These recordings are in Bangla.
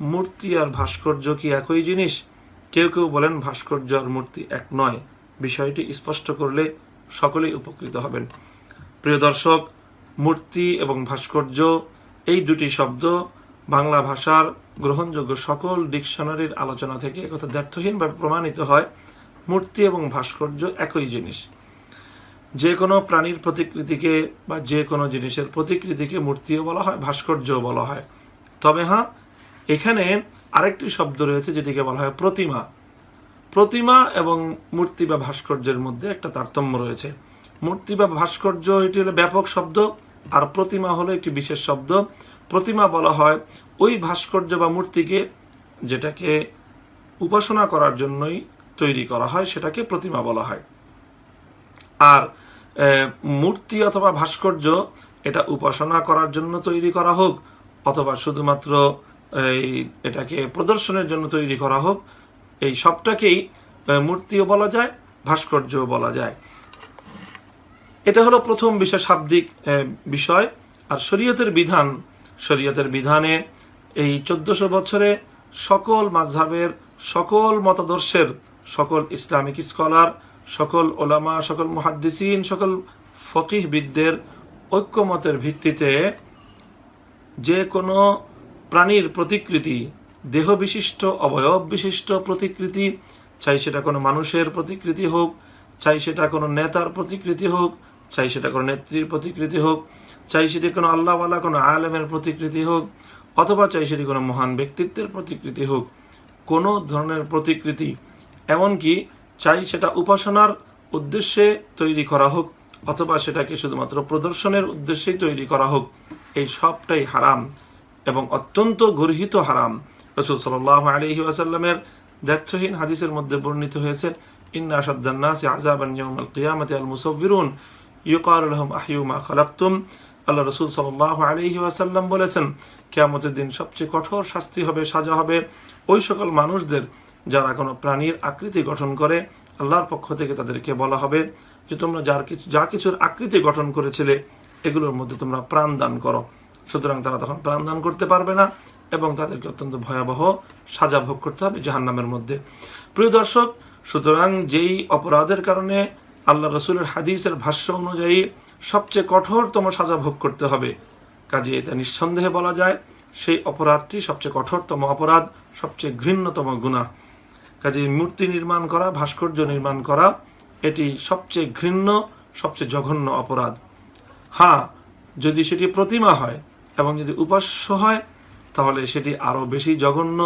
মূর্তি আর ভাস্কর্য কি একই জিনিস? কেউ কেউ বলেন ভাস্কর্য আর মূর্তি এক নয়। বিষয়টি স্পষ্ট করলে সকলেই উপকৃত হবেন। প্রিয় দর্শক, মূর্তি এবং ভাস্কর্য, এই দুটি শব্দ বাংলা ভাষার গ্রহণযোগ্য সকল ডিকশনারির আলোচনা থেকে একথা দ্ব্যর্থহীনভাবে প্রমাণিত হয়। মূর্তি এবং ভাস্কর্য একই জিনিস। যে কোনো প্রাণীর প্রতিকৃতিকে বা যে কোনো জিনিসের প্রতিকৃতিকে মূর্তিও বলা হয়, ভাস্কর্যও বলা হয়। তবে হ্যাঁ এখানে আরেকটি শব্দ রয়েছে যেটিকে বলা হয় প্রতিমা। প্রতিমা এবং মূর্তি বা ভাস্কর্যের মধ্যে একটা তারতম্য রয়েছে। মূর্তি বা ভাস্কর্য, এটি হলো ব্যাপক শব্দ, আর প্রতিমা হলো একটি বিশেষ শব্দ। প্রতিমা বলা হয় ওই ভাস্কর্য বা মূর্তিকে যেটাকে উপাসনা করার জন্যই তৈরি করা হয়, সেটাকে প্রতিমা বলা হয়। আর মূর্তি অথবা ভাস্কর্য এটা উপাসনা করার জন্য তৈরি করা হোক, অথবা শুধুমাত্র এই, এটাকে প্রদর্শনের জন্য তৈরি করা হোক। এই সবটাকেই মূর্তিও বলা যায়, ভাস্কর্যও বলা যায়। এটা হলো প্রথম বিষয়, শাব্দিক বিষয়। আর শরীয়তের বিধান, শরীয়তের বিধানে এই চোদ্দশো বছরে সকল মাঝহাবের সকল মতাদর্শের, সকল ইসলামিক স্কলার, সকল ওলামা, সকল মুহাদ্দিসিন, সকল ফকিহবিদদের ঐক্যমতের ভিত্তিতে যে কোনো প্রাণীর প্রতিকৃতি দেহ বিশিষ্ট অবয়ব বিশিষ্ট প্রতিকৃতি, চাই সেটা কোনো মানুষের প্রতিকৃতি হোক, চাই সেটা কোনো নেতার প্রতিকৃতি হোক, চাই সেটা কোনো নেত্রীর প্রতিকৃতি হোক, চাই সেটি কোনো আল্লাহওয়ালা, কোনো আলেমের প্রতিকৃতি হোক, অথবা চাই সেটি কোনো মহান ব্যক্তিত্বের প্রতিকৃতি হোক। কোনো ধরনের প্রতিকৃতি, এমনকি চাই সেটা উপাসনার উদ্দেশ্যে তৈরি করা হোক, অথবা সেটাকে শুধুমাত্র প্রদর্শনের উদ্দেশ্যেই তৈরি করা হোক, এই সবটাই হারাম। এবং অত্যন্ত গর্হিত হারাম। রসুল সাল আলহি ওয়াসাল্লামের দ্ব্যর্থহীন হাদিসের মধ্যে বর্ণিত হয়েছে, ইন্না সাদ্দান্নাসি আযাবান ইয়াউমাল কিয়ামাতি আল মুসাফফিরুন ইউকালু লাহুম আহইউ মা আল্লাহ রসুল সাল্লাল্লাহু আলাইহি ওয়াসাল্লাম বলেছেন, কিয়ামতের দিন সবচেয়ে কঠোর শাস্তি হবে, সাজা হবে। ওই সকল মানুষদের যারা কোনো প্রাণীর আকৃতি গঠন করে, আল্লাহর পক্ষ থেকে তাদেরকে বলা হবে যে, তোমরা যার কিছু, যা কিছুর আকৃতি গঠন করেছিলে, এগুলোর মধ্যে তোমরা প্রাণ দান করো। সুতরাং তারা তখন প্রাণদান করতে পারবে না এবং তাদেরকে অত্যন্ত ভয়াবহ সাজা ভোগ করতে হবে জাহান্নামের মধ্যে। প্রিয় দর্শক, সুতরাং যেই অপরাধের কারণে আল্লাহ রসুলের হাদিসের ভাষ্য অনুযায়ী সবচেয়ে কঠোরতম সাজা ভোগ করতে হবে, কাজে এটা নিঃসন্দেহে বলা যায়, সেই অপরাধটি সবচেয়ে কঠোরতম অপরাধ, সবচেয়ে ঘৃণ্যতম গুণা কাজে মূর্তি নির্মাণ করা, ভাস্কর্য নির্মাণ করা, এটি সবচেয়ে ঘৃণ্য, সবচেয়ে জঘন্য অপরাধ। হ্যাঁ যদি সেটি প্রতিমা হয় এবং যদি উপাস্য হয়, তাহলে সেটি আরও বেশি জঘন্য।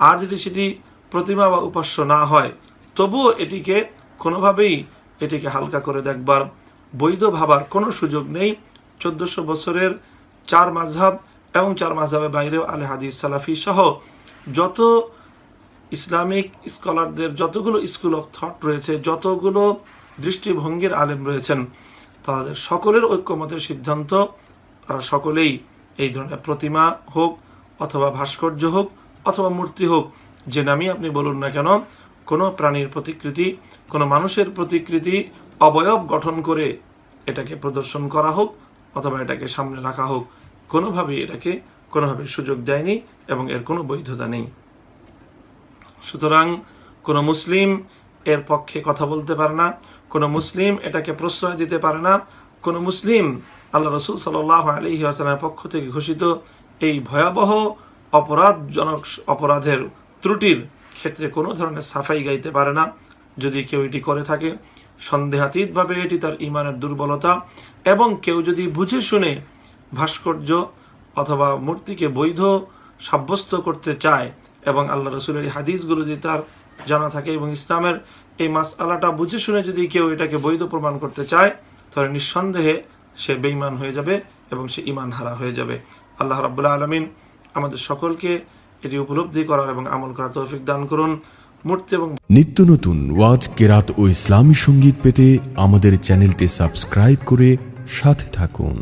আর যদি সেটি প্রতিমা বা উপাস্য না হয়, তবুও এটিকে কোনোভাবেই এটিকে হালকা করে দেখবার বৈধ ভাবার কোনো সুযোগ নেই। চোদ্দশো বছরের চার মাঝহাব এবং চার মাঝহাবের বাইরেও আলে হাদিস সালাফি সহ যত ইসলামিক স্কলারদের, যতগুলো স্কুল অফ থট রয়েছে, যতগুলো দৃষ্টিভঙ্গির আলেম রয়েছেন, তাদের সকলের ঐক্যমতের সিদ্ধান্ত তারা সকলেই এই ধরনের প্রতিমা হোক, অথবা ভাস্কর্য হোক, অথবা মূর্তি হোক, যে নামই আপনি বলুন না কেন, কোনো প্রাণীর প্রতিকৃতি, কোনো মানুষের প্রতিকৃতি অবয়ব গঠন করে এটাকে প্রদর্শন করা হোক, অথবা এটাকে সামনে রাখা হোক, কোনোভাবেই এটাকে কোনোভাবে সুযোগ দেয়নি এবং এর কোনো বৈধতা নেই। সুতরাং কোনো মুসলিম এর পক্ষে কথা বলতে পারে না, কোনো মুসলিম এটাকে প্রশ্রয় দিতে পারে না, কোনো মুসলিম আল্লাহ রসুল সাল আলহি আসালামের পক্ষ থেকে ঘোষিত এই ভয়াবহ অপরাধজনক অপরাধের ত্রুটির ক্ষেত্রে কোনো ধরনের সাফাই গাইতে পারে না। যদি কেউ এটি করে থাকে, সন্দেহাতীতভাবে এটি তার ইমানের দুর্বলতা এবং কেউ যদি বুঝে শুনে ভাস্কর্য অথবা মূর্তিকে বৈধ সাব্যস্ত করতে চায় এবং আল্লাহ রসুলের হাদিসগুলো যদি তার জানা থাকে এবং ইসলামের এই মাস আলাটা বুঝে শুনে যদি কেউ এটাকে বৈধ প্রমাণ করতে চায়, তাহলে নিঃসন্দেহে সে বেঈমান হয়ে যাবে এবং সে ইমান হারা হয়ে যাবে। আল্লাহ রাবুল্লাহ আলমিন আমাদের সকলকে এটি উপলব্ধি করার এবং আমল করার তৌফিক দান করুন। মূর্তি এবং নিত্য নতুন ওয়াজ, কেরাত ও ইসলামী সংগীত পেতে আমাদের চ্যানেলটি সাবস্ক্রাইব করে সাথে থাকুন।